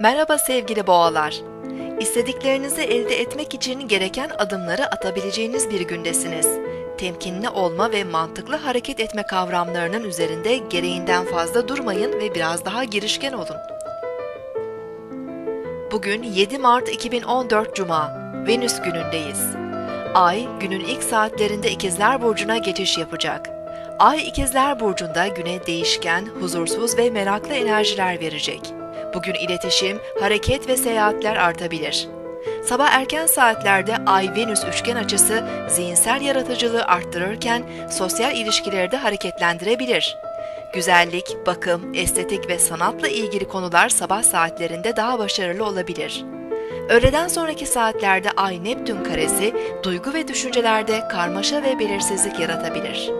Merhaba sevgili boğalar. İstediklerinizi elde etmek için gereken adımları atabileceğiniz bir gündesiniz. Temkinli olma ve mantıklı hareket etme kavramlarının üzerinde gereğinden fazla durmayın ve biraz daha girişken olun. Bugün 7 Mart 2014 Cuma, Venüs günündeyiz. Ay, günün ilk saatlerinde İkizler Burcu'na geçiş yapacak. Ay İkizler Burcu'nda güne değişken, huzursuz ve meraklı enerjiler verecek. Bugün iletişim, hareket ve seyahatler artabilir. Sabah erken saatlerde Ay-Venüs üçgen açısı zihinsel yaratıcılığı arttırırken sosyal ilişkileri de hareketlendirebilir. Güzellik, bakım, estetik ve sanatla ilgili konular sabah saatlerinde daha başarılı olabilir. Öğleden sonraki saatlerde Ay-Neptün karesi duygu ve düşüncelerde karmaşa ve belirsizlik yaratabilir.